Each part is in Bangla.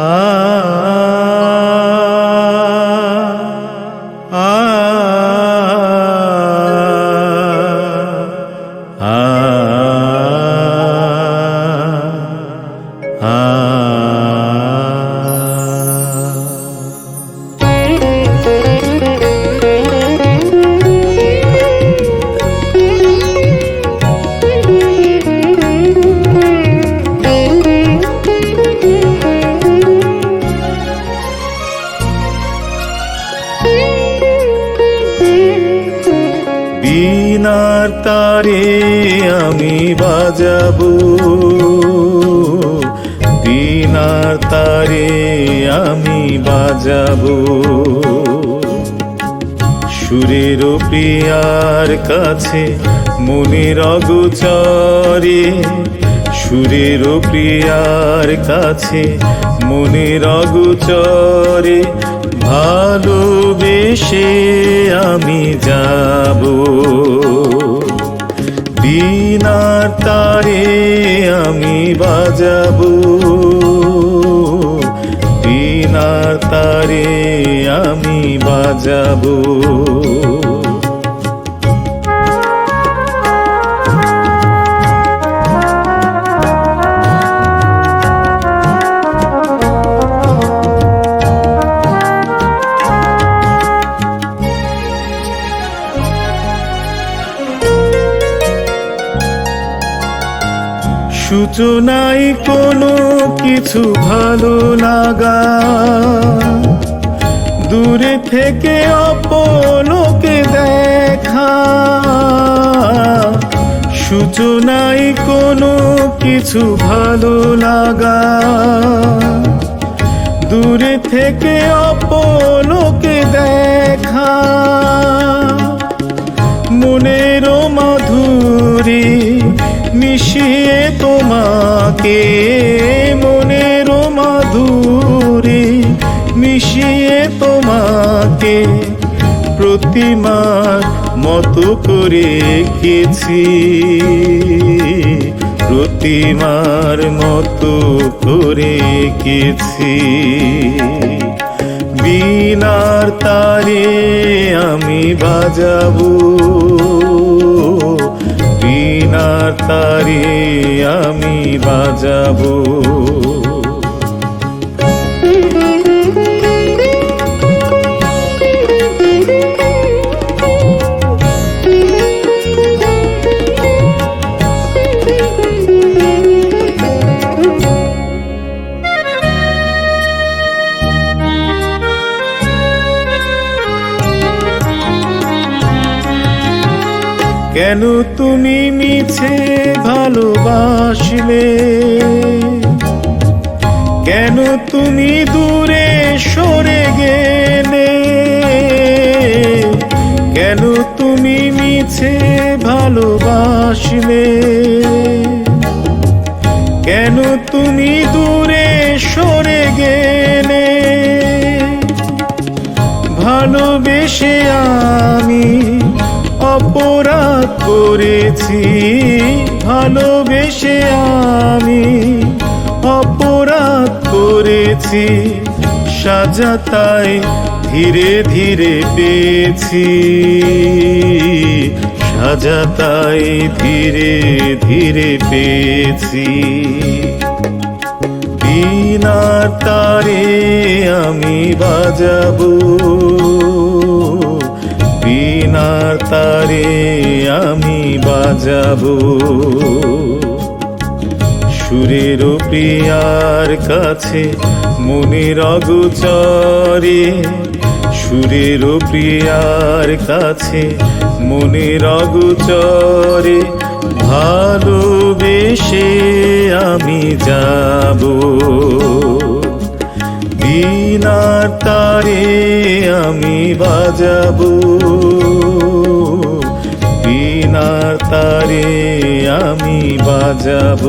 ah. তারে আমি বাজাবো। সুরের প্রিয়ার কাছে মনের অগোচরে, সুরের প্রিয়ার কাছে মনের অগোচরে ভালোবেসে আমি যাব। বিনার তারে আমি বাজাবো। বিনার তারে আমি বাজাবো। সূচনায় কোনো কিছু ভালো লাগা। দূরে থেকে অপলোকে দেখা। সূচনায় কোনো কিছু ভালো লাগা। দূরে থেকে অপলোকে দেখা। মনের তোমাকে মনের মাধুরী মিশিয়ে তোমাকে প্রতিমার মতো করে এঁকেছি প্রতিমার মতো করে এঁকেছি বিনার তারে আমি বাজাবো। বিনার তারি আমি বাজাবো। কেন তুমি মিছে ভালোবাসলে? কেন তুমি দূরে সরে গেলে? কেন তুমি মিছে ভালোবাসলে? কেন তুমি দূরে সরে গেলে? ভালোবেসে আমি অপরাধ করেছি, ভালোবেসে আমি অপরাধ করেছি, সাজা তাই ধীরে ধীরে পেয়েছি। সাজা তাই ধীরে ধীরে পেয়েছি। বিনার তারে আমি বাজাবো। বিনার তারে আমি বাজাবো। সুরের প্রিয়ার কাছে মনের অগোচরে, সুরের প্রিয়ার কাছে মনের অগোচরে ভালোবেসে আমি যাব। বিনার তারে আমি বাজাবো। তারে আমি বাজাব।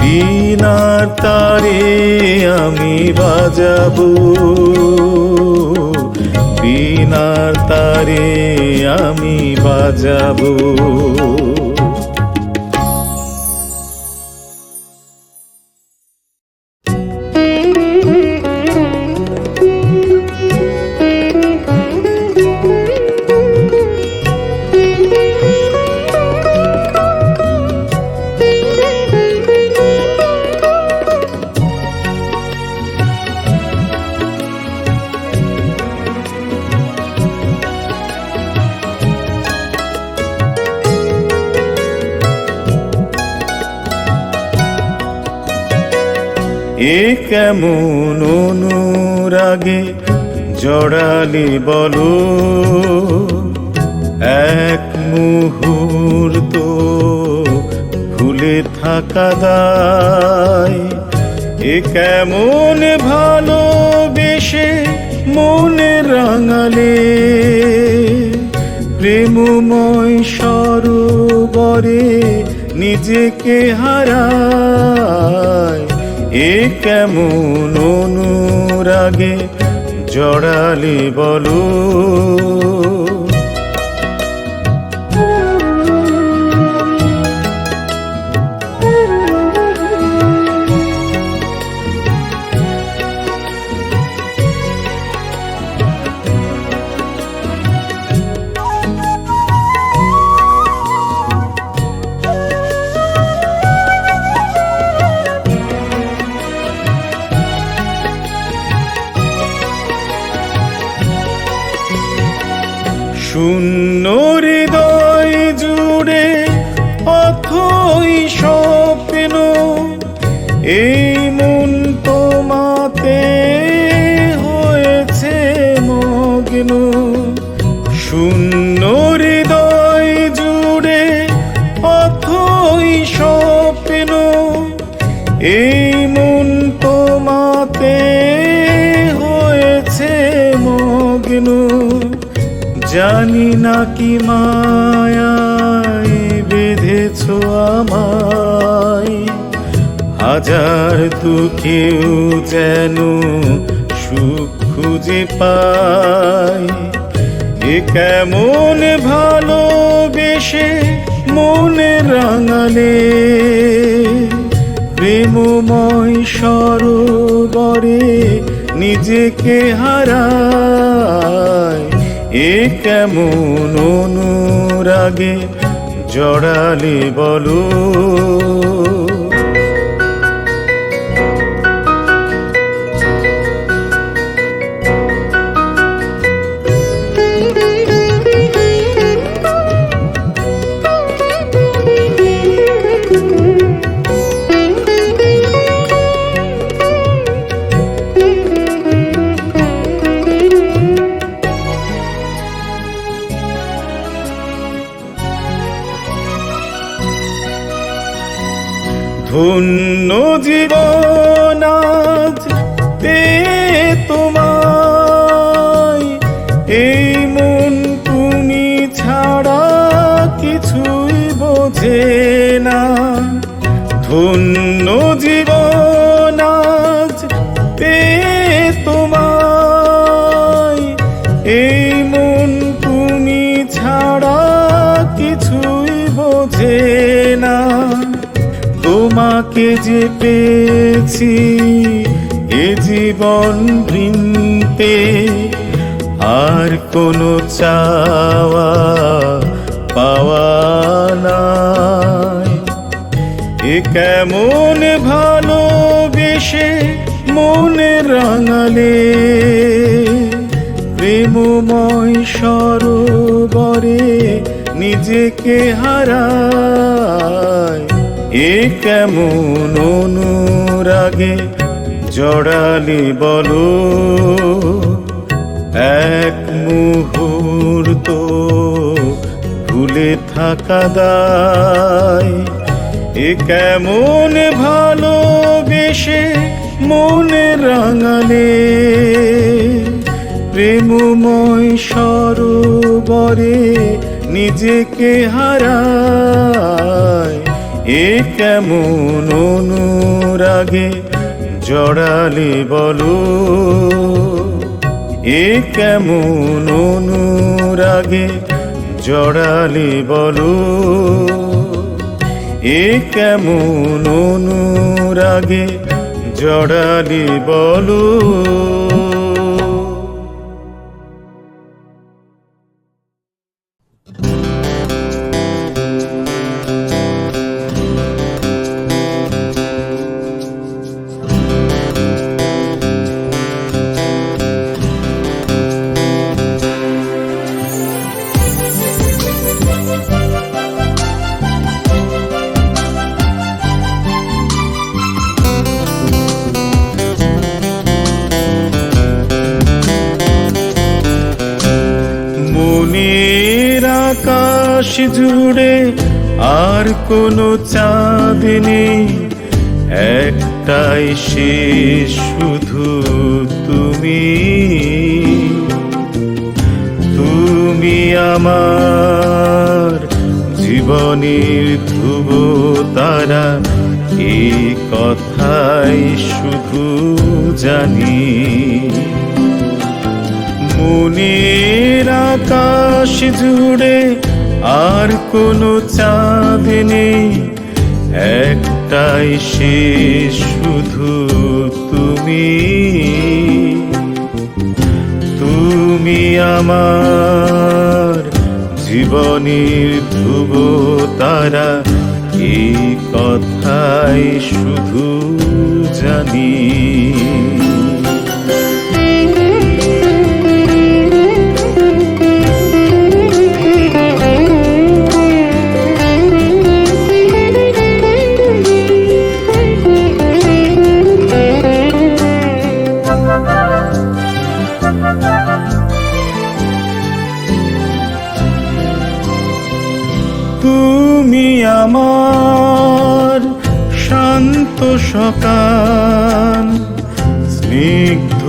বিনার তারে আমি বাজাব। বিনার তারে আমি বাজাবো। এ কেমন অনুরাগে জড়ালি বলো। এক মুহূর্ত ভুলে থাকা দায়। এ কেমন ভালোবেসে মনে রাঙালে। প্রেমময় সরোবরে নিজেকে হারায়। এ কেমন অনুরাগে জড়ালি বলো। হৃদয় জুড়ে অথই স্বপ্ন। এই মন তোমাতে হয়েছে মগ্ন। জানি না কি মায়ায় বেঁধেছ আমায়। হাজার দুঃখেও যেন সুখ খুঁজে এ কেমন ভালোবেসে মনে রাঙালে? প্রেমময় সরোবরে নিজেকে হারায়। এ কেমন অনুরাগে জড়ালে বলো? ধন্য জীবন। পেয়েছি এ জীবন বৃন্তে আর কোনো চাওয়া পাওয়া নাই। এ কেমন ভালোবেসে মনে রাঙালে, প্রেমময় সরোবরে নিজেকে হারায়। এ কেমন অনুরাগে জড়ালি বলো। এক মুহূর্ত ভুলে থাকা দায়। এ কেমন ভালোবেসে মনে রাঙালে। প্রেমময় সরোবরে নিজেকে হারায়। এ কেমন অনুরাগে জড়ালি বলো? এ কেমন অনুরাগে জড়ালি বলো? এ কেমন অনুরাগে জড়ালি বলো? জুড়ে আর কোনো চাঁদ নেই। একটাই সে শুধু তুমি। তুমি আমার জীবনের ধ্রুব তারা এই কথাই শুধু জানি। মনের আকাশ জুড়ে আর কোনো চাঁদ নেই। একটাই সে শুধু তুমি। তুমি আমার জীবনের ধ্রুব তারা এই কথাই শুধু জানি। সকাল স্নিগ্ধ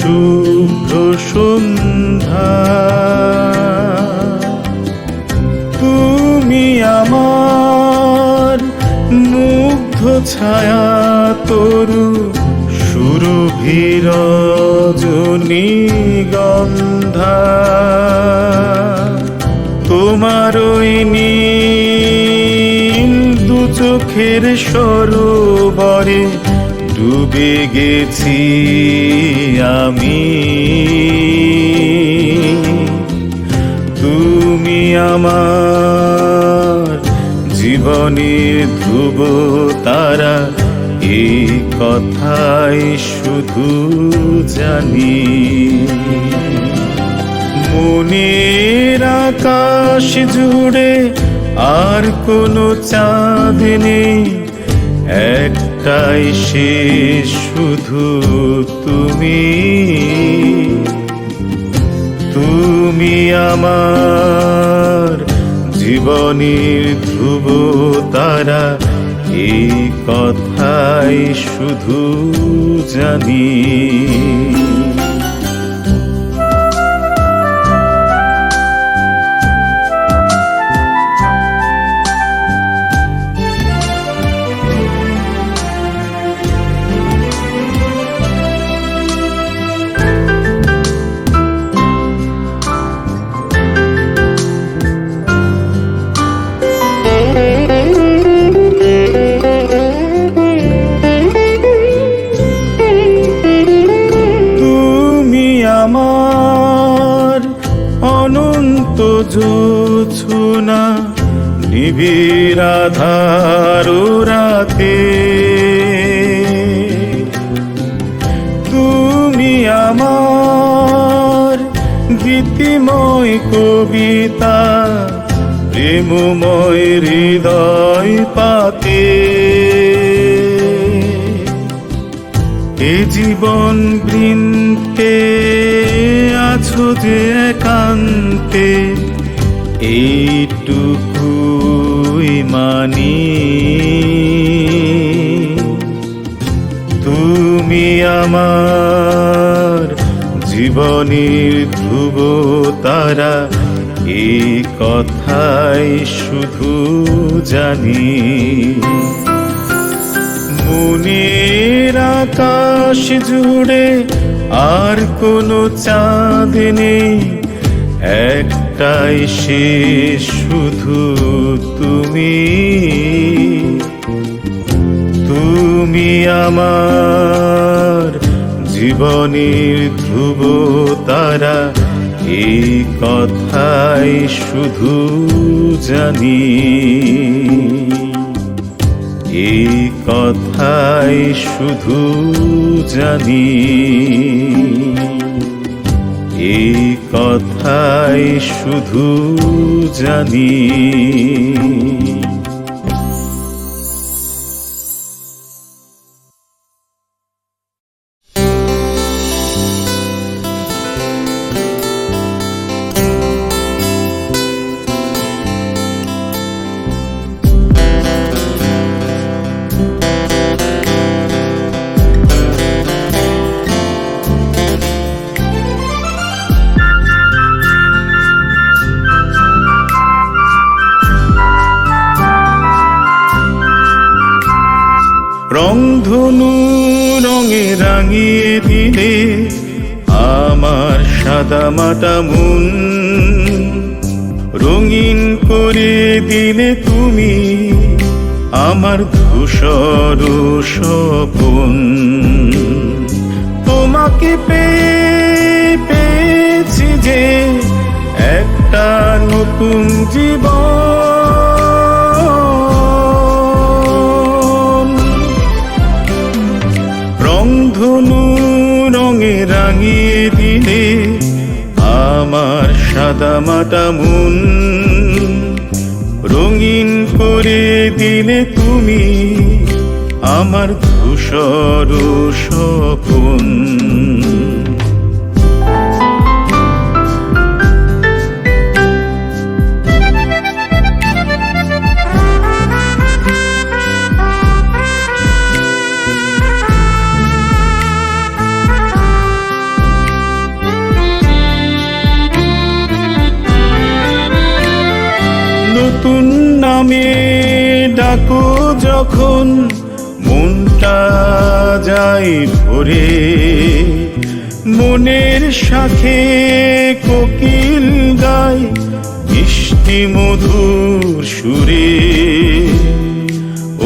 শুভ্র সন্ধ্যা। তুমি আমার মুগ্ধ ছায়া তরু সুরভির গন্ধা। তোমার ওই নীল চোখের সরোবরে ডুবে গেছি আমি। তুমি আমার জীবনের ধ্রুব তারা এই কথাই শুধু জানি। মনের আকাশ জুড়ে আর কোনো চাঁদ নেই। একটাই সে শুধু তুমি। তুমি আমার জীবনের ধ্রুব তারা, এই কথাই শুধু জানি। অনন্ত জোছনা নিবিরাধার রাতে। তুমি আমার গীতিময় কবিতা প্রেমময় হৃদয়। জীবনের ধ্রুব তারা এই কথাই শুধু জানি। মনের আকাশ জুড়ে আর কোনো চাঁদ নেই, একটাই সে শুধু তুমি। তুমি আমার জীবনের ধ্রুব তারা এই কথাই শুধু জানি। এই কথাই শুধু জানি। এই কথাই শুধু জানি। মাটা মন রঙিন করে দিলে তুমি আমার ধূসর স্বপন। তোমাকে পেয়ে, পেয়েছি যে একটা নতুন জীবন। রংধনু রঙে রাঙিয়ে দিলে আমার সাদা মাটা মন। রঙিন করে দিলে তুমি আমার ধূসর স্বপন। ডাকো যখন মনটা যায় ভরে, মনের সাথে কোকিল গায় মিষ্টি মধুর সুরে।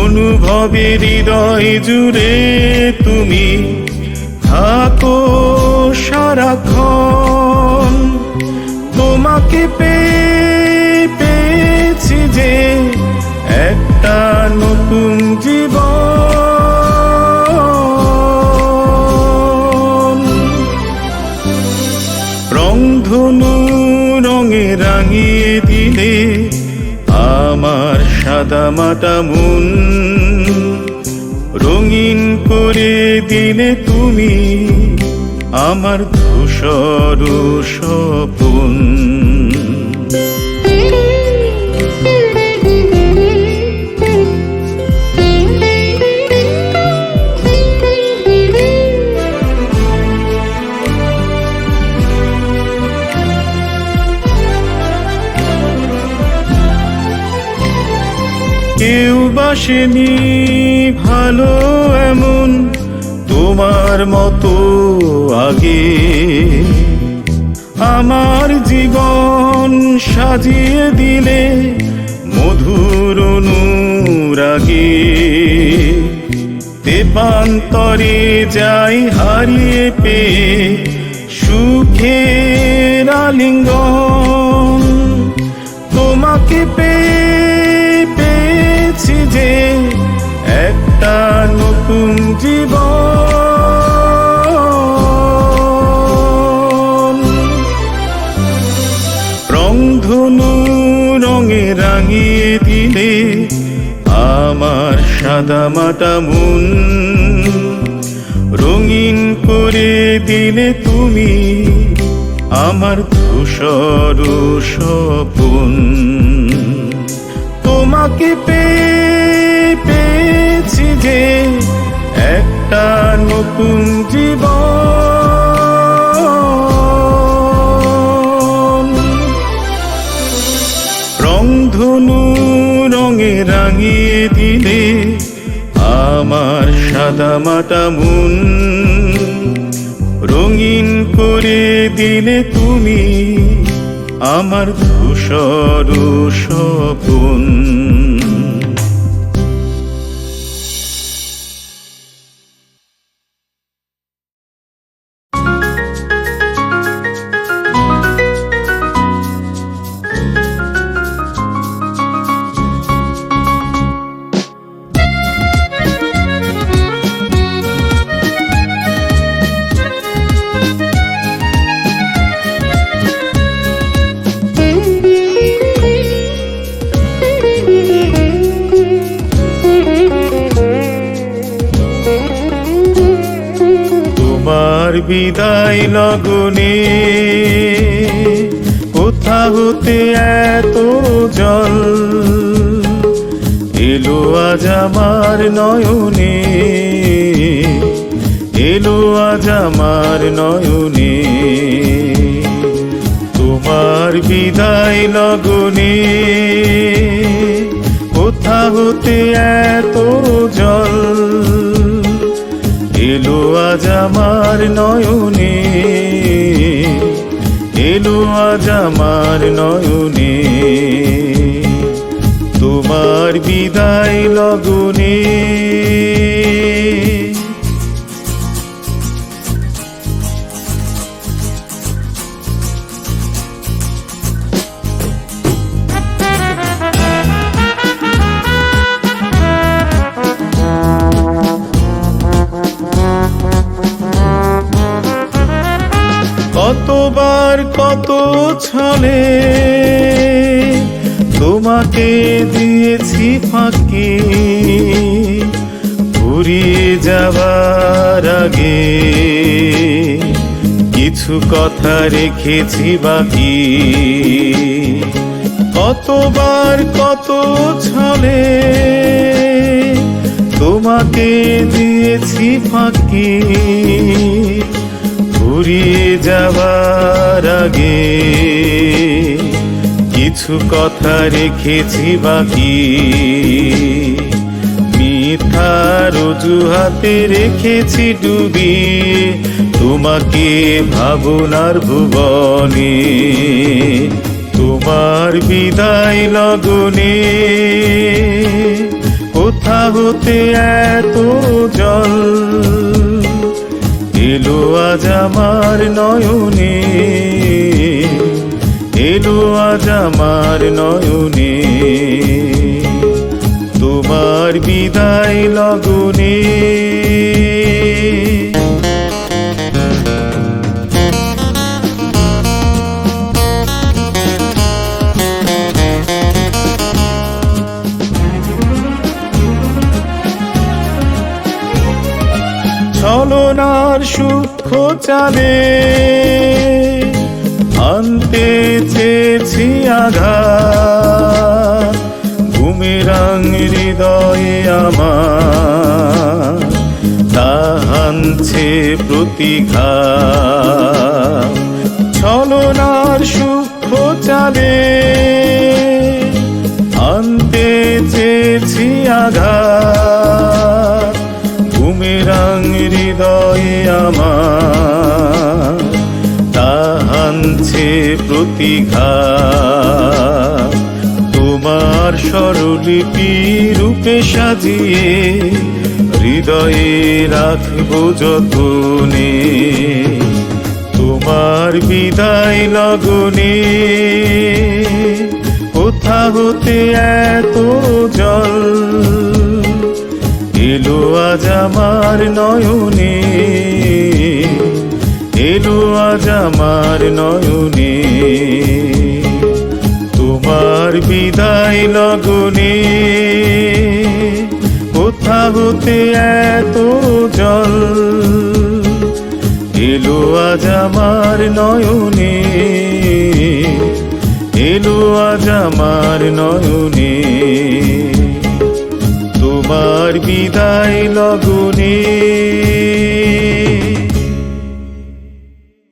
অনুভবের হৃদয় জুড়ে আমার সাদা মাটা মন রঙিন করে দিলে তুমি আমার ধূসর স্বপন কেউ বাসেনি ভালো এমন তোমার মতো আগে। আমার জীবন সাজিয়ে দিলে মধুর অনুরাগে। তেপান্তরে যাই হারিয়ে পেয়ে সুখের আলিঙ্গন আমার সাদা মাটা মন। রঙিন করে দিলে তুমি আমার ধূসর স্বপন। তোমাকে পেয়ে, পেয়েছি যে একটা নতুন জীবন। আমার সাদা মাটা মন। রঙিন করে দিলে তুমি আমার ধূসর স্বপন। নয়নে। এলো আজ আমার নয়নে। তোমার বিদায় লগনে। কোথা হতে এত জল? এলো আজ আমার নয়নে। এলো আজ আমার নয়নে। তোমার বিদায় লগনে। কতবার কত ছলে তোমাকে দিয়েছি ফাঁকি। ঘুরিয়ে যাবার আগে কিছু কথা রেখেছি বাকি। কতবার কত ছলে তোমাকে দিয়েছি ফাঁকি। ঘুরিয়ে যাবার আগে কিছু কথা রেখেছি বাকি। মিথ্যার অজুহাতে রেখেছি ডুবি তোমাকে ভাবনার ভুবনে। তোমার বিদায় লগনে কোথা হতে এত জল? এলো আজ আমার নয়নে। এলো আজ আমার নয়নে। তোমার বিদায় লগনে। ছলনার সূক্ষ্ম চালে আনতে চেয়েছি আঘাত। ঘুমেরাং হৃদয়ে আমার তাহানছে প্রতিঘা ছলনার সূক্ষ্ম চালে আনতে চেয়েছি আঘাত। প্রতিঘাত তোমার স্বরলিপি রূপে সাজিয়ে হৃদয়ে রাখব যতনে। তোমার বিদায় লগনে কোথা হতে এত জল? এলো আজ আমার নয়নে, এলো আজ আমার নয়নে। বিদায় লগনে কোথা হতে এত জল? এলো আজ আমার নয়নে। এলো আজ আমার নয়নে। তোমার বিদায় লগ